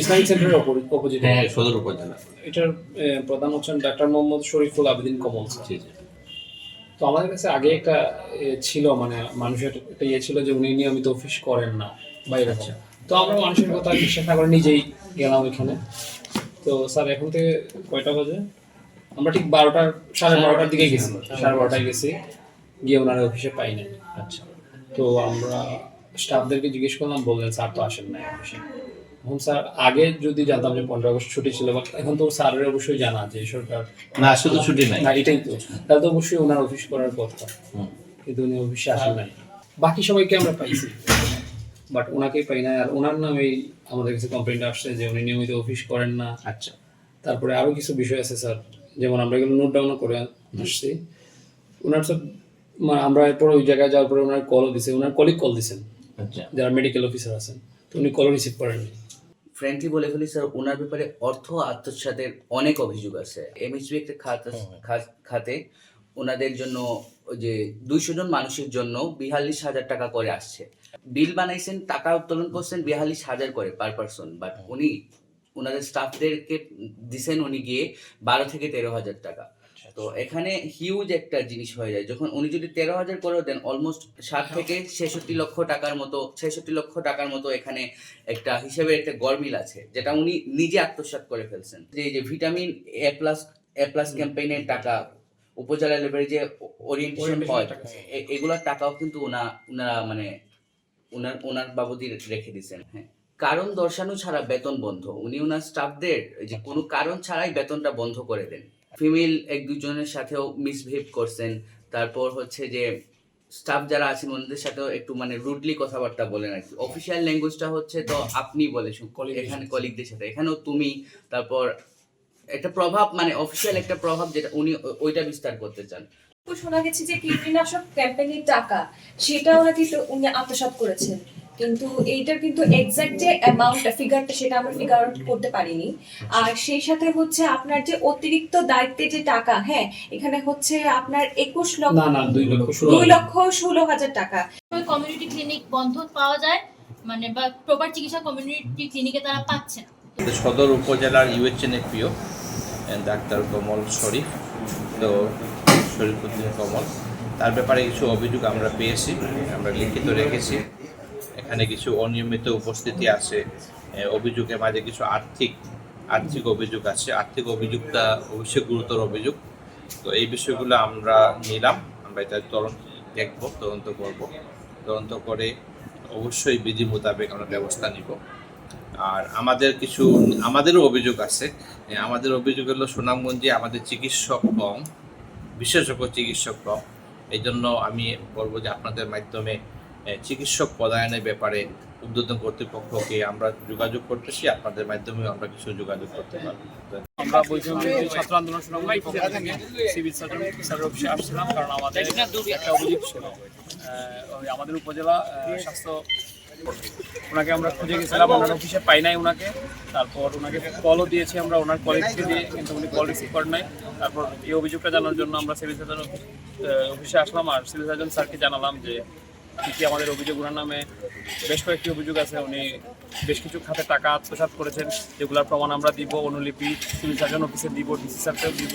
Islamic সেন্টারের opposite. হ্যাঁ সদর উপজেলা। এটার প্রধান হচ্ছেন ডাক্তার মোহাম্মদ শরীফুল আবেদিন কমল জি জি। তো আমাদের কাছে আগে একটা ছিল মানে মানুষের একটা ইয়ে ছিল যে উনি নিয়মিত অফিস করেন না বা এরকম। তো আমরা মানুষের কথা বিশ্বাস না করে নিজেই গেলাম ওইখানে তো স্যার এখন থেকে কয়টা বাজে? আমরা ঠিক বারোটার সাড়ে বারোটার দিকে গেছি। সাড়ে বারোটায় গেছি। গিয়ে ওনার অফিসে পাই নাই আচ্ছা। তো আমরা স্টাফদেরকে জিজ্ঞেস করলাম বললেন স্যার তো আসেন নাই এখন স্যার আগে যদি জানতাম যে পনেরো আগস্ট ছুটি ছিল বা এখন তো স্যারের অবশ্যই জানা যে সরকার না শুধু ছুটি নাই। না এটাই তো। তাহলে তো অবশ্যই ওনার অফিস করার কথা। কিন্তু উনি অফিসে আসেন নাই। বাকি সবাইকে আমরা পাইছি। বাট ওনাকেই পাই না আর ওনার নামেই আমাদের কাছে কমপ্লেন্ট আসছে যে উনি নিয়মিত অফিস করেন না। আচ্ছা। তারপরে আরও কিছু বিষয় আছে স্যার। যেমন আমরা এগুলো নোট ডাউন করে আসছি। ওনার স্যার মানে আমরা এরপর ওই জায়গায় যাওয়ার পরে ওনার কলও দিছে। ওনার কলিগ কল দিছেন। যারা মেডিকেল অফিসার আছেন তো উনি কল রিসিভ করেননি। ফ্র্যাঙ্কলি বলে ফেলি স্যার ওনার ব্যাপারে অর্থ আত্মসাতের অনেক অভিযোগ আছে। এমএসবি একটা খাত খা- খাতে ওনাদের জন্য ওই যে দুইশো জন মানুষের জন্য বিয়াল্লিশ হাজার টাকা করে আসছে। বিল বানাইছেন টাকা উত্তোলন করছেন বিয়াল্লিশ হাজার করে পার পারসন বাট উনি ওনাদের স্টাফদেরকে দিছেন উনি গিয়ে বারো থেকে তেরো হাজার টাকা। তো এখানে হিউজ একটা জিনিস হয়ে যায়। যখন উনি যদি তেরো হাজার করেও দেন অলমোস্ট ষাট থেকে ছেষট্টি লক্ষ টাকার মতো ছেষট্টি লক্ষ টাকার মতো এখানে একটা হিসেবে একটা গরমিল আছে যেটা উনি নিজে আত্মসাৎ করে ফেলছেন। যে যে vitamin A plus A plus ক্যাম্পেইনের টাকা উপজেলা লেভেলে যে ওরিয়েন্টেশন হয় এগুলোর টাকাও কিন্তু ওনা ওনারা মানে ওনার ওনার বাবদি রেখে দিয়েছেন হ্যাঁ। কারণ দর্শানো ছাড়া বেতন বন্ধ। উনি ওনার স্টাফদের যে কোনো কারণ ছাড়াই বেতনটা বন্ধ করে দেন। ফিমেল এক দুজনের সাথেও মিসবিহেভ করছেন। তারপর হচ্ছে যে স্টাফ যারা আছেন ওনাদের সাথেও একটু মানে রুডলি কথাবার্তা বলেন আর কি। অফিসিয়াল ল্যাঙ্গুয়েজটা হচ্ছে তো আপনি বলে এখানে কলিগদের সাথে। এখানেও তুমি তারপর একটা প্রভাব মানে অফিসিয়াল একটা প্রভাব যেটা উনি ওইটা বিস্তার করতে চান। তো শোনা গেছে যে কীটনাশক ক্যাম্পেইনের টাকা সেটাও নাকি তো উনি আত্মসাৎ করেছেন। কিন্তু এইটার কিন্তু এক্সাক্ট যে অ্যামাউন্টটা ফিগারটা সেটা আমরা ফিগার আউট করতে পারিনি। আর সেই সাথে হচ্ছে আপনার যে অতিরিক্ত দায়িত্বে যে টাকা হ্যাঁ এখানে হচ্ছে আপনার একুশ লক্ষ না না দুই লক্ষ ষোলো হাজার। টাকা। কমিউনিটি ক্লিনিক বন্ধ পাওয়া যায় মানে বা প্রপার চিকিৎসা কমিউনিটি ক্লিনিকে তারা পাচ্ছে না। সদর উপজেলার ইউএচএনএফপিও ডাক্তার কমল শরীফ তো শরীফুদ্দিন কমল। তার ব্যাপারে কিছু অভিযোগ আমরা পেয়েছি আমরা লিখিত রেখেছি। এখানে কিছু অনিয়মিত উপস্থিতি আছে অভিযোগের মাঝে কিছু আর্থিক আর্থিক অভিযোগ আছে। আর্থিক অভিযোগটা অবশ্যই গুরুতর অভিযোগ। তো এই বিষয়গুলো আমরা নিলাম। আমরা এটা তদন্ত দেখব, তদন্ত করব। তদন্ত করে অবশ্যই বিধি মোতাবেক আমরা ব্যবস্থা নিব। আর আমাদের কিছু, আমাদেরও অভিযোগ আছে। আমাদের অভিযোগ হলো সুনামগঞ্জে আমাদের চিকিৎসক কম, বিশেষজ্ঞ চিকিৎসক কম। এই জন্য আমি বলব যে আপনাদের মাধ্যমে চিকিৎসক পদায়নের ব্যাপারে উদ্বোধন কর্তৃপক্ষকে আমরা যোগাযোগ করতেছি, আপনাদের মাধ্যমে আমরা কিছু যোগাযোগ করতে পারব। আমরা বৈষম্য ছাত্র আন্দোলন পক্ষ থেকে সিভিল সার্জন অফিসে আসছিলাম, কারণ আমাদের একটা অভিযোগ ছিল। আমাদের উপজেলা স্বাস্থ্য ওনাকে আমরা খুঁজে গেছিলাম, ওনার অফিসে পাই নাই ওনাকে। তারপর ওনাকে কলও দিয়েছি আমরা, ওনার কলেজকে দিয়ে, কিন্তু উনি কল রিসিভ করেন নাই। তারপর এই অভিযোগটা জানার জন্য আমরা সিভিল সার্জন অফিসে আসলাম আর সিভিল সার্জন স্যারকে জানালাম যে কি আমাদের অভিযোগ? ওনার নামে বেশ কয়েকটি অভিযোগ আছে। উনি বেশ কিছু খাতে টাকা আত্মসাত করেছেন। যেগুলোর প্রমাণ আমরা দিব, অনুলিপি সিভিল সার্জন অফিসে দিব, ডিসি স্যারকেও দিব।